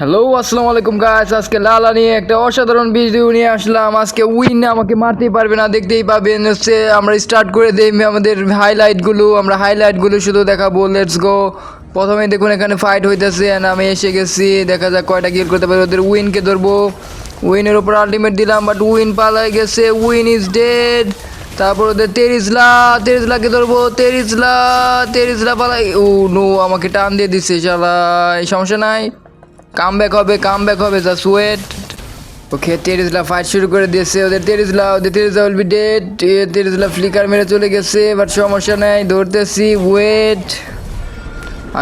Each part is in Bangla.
হ্যালো আসসালামু আলাইকুম গাইস আজকে লালা নিয়ে একটা অসাধারণ ভিডিও নিয়ে আসলাম। আজকে উইন আমাকে মারতেই পারবে না, দেখতেই পাবেন হচ্ছে, আমরা স্টার্ট করে দিই আমাদের হাইলাইটগুলো আমরা হাইলাইটগুলো শুধু দেখাবো। লেটস গো প্রথমে দেখুন, এখানে ফাইট হইতেছে, and আমি এসে গেছি। দেখা যাক কয়টা কিল করতে পারি। ওদের উইনকে ধরবো। উইনের উপর আলটিমেট দিলাম বাট উইন পালাই গেছে। উইন ইজ ডেড তারপর ওদের তেরিজলা। তেরিজলাকে ধরবো। তেরিজলা তেরিজলা পালাই ও নো আমাকে টান দিয়ে দিচ্ছে এই সমস্যা নাই। কাম ব্যাক হবে কাম ব্যাক হবে জাস্ট ওয়েট ওকে তেরিজলা ফাইট শুরু করে দিয়েছে, ওদের তেরিজলা ওদের তেরিজলা উইল বি ডেড তেরিজলা ফ্লিকার মেরে চলে গেছে বাট সমস্যা নাই, ধরতেছি ওয়েট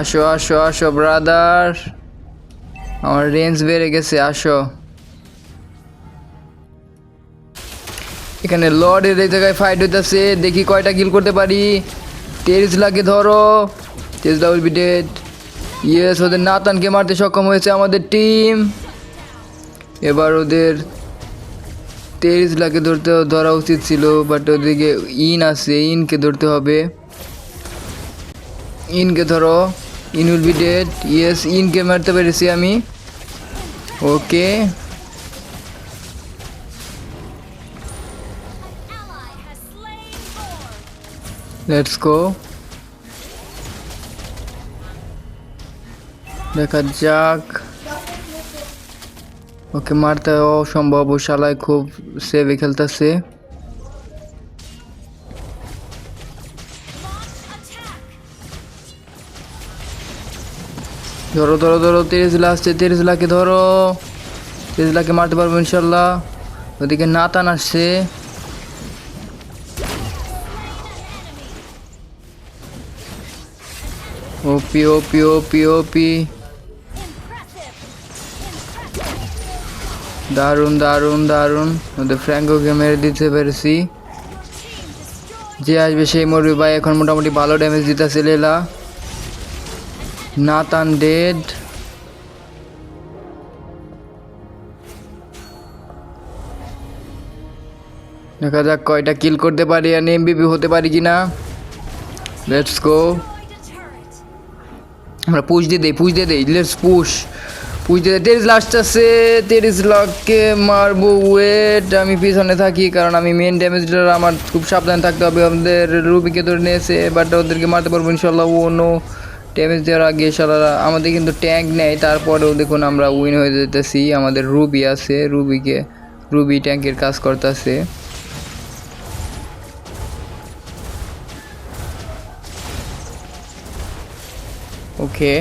আসো আসো আসো ব্রাদার আমার রেঞ্জ বেড়ে গেছে, আসো. এখানে লর্ডের এই জায়গায় ফাইট হইতেছে, দেখি কয়টা কিল করতে পারি। তেরিজলাকে ধরো তেরিজলা উইল বি ডেড ইয়েস ওদের নাতানকে মারতে সক্ষম হয়েছে আমাদের টিম এবার ওদের তেইশ লাখে ধরতে ধরা উচিত ছিল বাট ওদিকে ইন আছে, ইনকে ধরতে হবে। ইনকে ধরো, ইন উইল বি ডেড। ইয়েস ইনকে মারতে পেরেছি আমি। ওকে. লেটস গো দেখা যাক। ওকে মারতে অসম্ভব শালায় খুব সেভে খেলতেছে. ধরো ধরো ধরো তেরিজলা আসছে তেরিজলাকে ধরো। তেরিজলাকে মারতে পারব ইনশাল্লাহ। ওদিকে নাতান আসছে। ওপি ওপি ওপি ওপি। দারুণ দারুণ দারুণ। ওদের ফ্র্যাঙ্কোকে মেরে দিতে পেরেছি। যে আসবে সেই মরবি। ভাই, এখন মোটামুটি ভালো ড্যামেজ দিতেছে লেলা। নাতান ডেড দেখা যাক কয়টা কিল করতে পারি আর এমবিপি হতে পারি কি না লেটস গো. আমরা পুশ দিয়ে দেই পুশ দিয়ে দেই। লেটস পুশ পুশ দিয়ে লাস্ট আছে তেরিশ লাখকে মারবো ওয়েট আমি পিছনে থাকি কারণ আমি মেন ড্যামেজটা আমার খুব সাবধানে থাকতে হবে। আমাদের রুবিকে ধরে নিয়েছে বাট ওদেরকে মারতে পারব ইনশাল্লাহ ও নো ড্যামেজ দেওয়ার আগে সারা আমাদের কিন্তু ট্যাঙ্ক নেই, তারপরেও দেখুন আমরা উইন হয়ে যেতেছি। আমাদের রুবি আছে, রুবিকে, রুবি ট্যাঙ্কের কাজ করতেছে। ওকে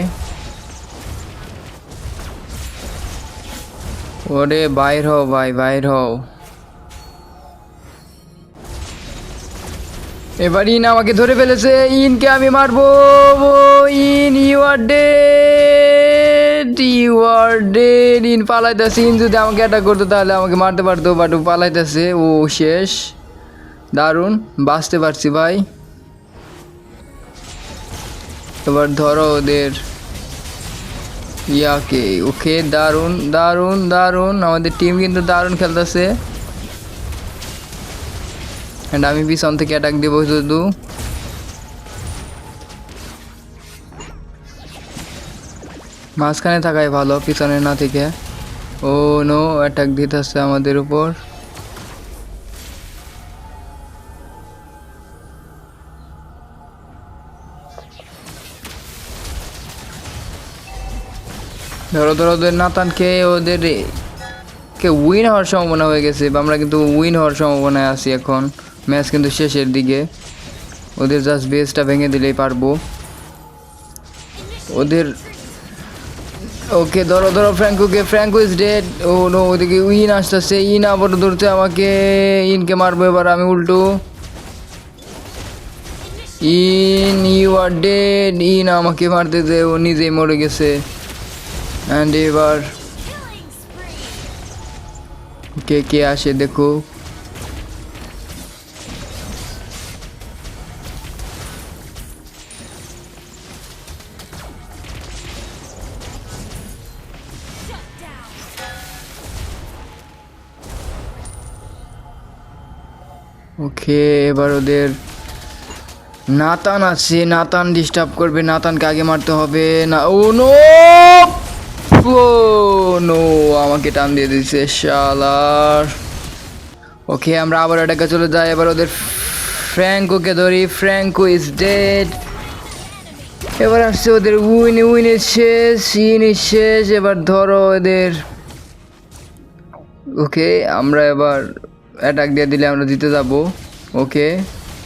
ওরে বাইর হও ভাই, বাইর হও। এবার ইন আমাকে ধরে ফেলেছে, ইনকে আমি মারবো in you are dead you are dead in পালাইতেছে, ইন যদি আমাকে অ্যাটাক করতো তাহলে আমাকে মারতে পারতো বাট ও পালাইতেছে, ও শেষ। দারুণ, বাঁচতে পারছি ভাই। এবার ধরো ওদের। ইয়াকে ওকে দারুণ দারুণ দারুণ। আমাদের টিম কিন্তু দারুণ খেলতেছে। অ্যান্ড আমি পিছন থেকে অ্যাটাক দেবো, শুধু। মাঝখানে থাকাই ভালো, পিছনে না থেকে। ও নো অ্যাটাক দিতেছে আমাদের উপর। ধরো ধরো ওদের নাতানকে ওদের কে উইন হওয়ার সম্ভাবনা হয়ে গেছে আমরা কিন্তু উইন হওয়ার সম্ভাবনায় আছি এখন। ম্যাচ কিন্তু শেষের দিকে। ওদের জাস্ট বেসটা ভেঙে দিলেই পারব। ওদের ওকে ধরো ধরো, ফ্র্যাঙ্কোকে, Franco is dead oh, no, ওদিকে উইন আসতেছে। ইন আবার ধরতে আমাকে, ইনকে মারবো এবার আমি উল্টো। ইন ইউ আর ডেড ইন আমাকে মারতে দে, ও নিজেই মরে গেছে। অ্যান্ড এবার. কে কে আসে দেখো। ওকে, এবার ওদের নাতান আছে। নাতান ডিস্টার্ব করবে। নাতানকে আগে মারতে হবে। না, ও নো ও নো আমাকে টান দিয়ে দিচ্ছে শালার। ওকে আমরা আবার এটাকে চলে যাই, এবার ওদের ফ্র্যাঙ্কোকে ধরি ফ্র্যাঙ্কো ইজ ডেড এবার আসছে ওদের উইন উইনের শেষ ইনের শেষ, এবার ধরো এদের ওকে আমরা এবার অ্যাটাক দিয়ে দিলে আমরা জিতে যাব। ওকে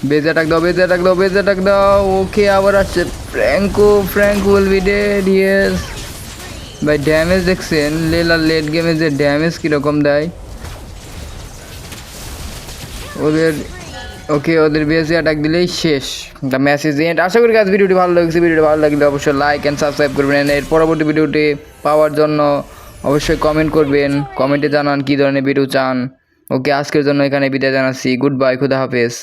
বেজ অ্যাটাক দাও বেজ অ্যাটাক দাও বেজ অ্যাটাক দাও। ওকে আবার আসছে Franco Franco will be dead yes ভাই ড্যামেজ দেখছেন? লেল আর লেট গেমে যে ড্যামেজ কীরকম দেয়? ওদের ওকে ওদের বেসে অ্যাটাক দিলেই শেষ। দ্য ম্যাসেজ এন্ড আশা করি কাজ ভিডিওটি ভালো লাগছে। ভিডিওটি ভালো লাগলে অবশ্যই লাইক অ্যান্ড সাবস্ক্রাইব করবেন। এর পরবর্তী ভিডিওটি পাওয়ার জন্য অবশ্যই কমেন্ট করবেন। কমেন্টে জানান কী ধরনের ভিডিও চান। ওকে আজকের জন্য এখানে বিদায় জানাচ্ছি। গুড বাই খুদা হাফেজ।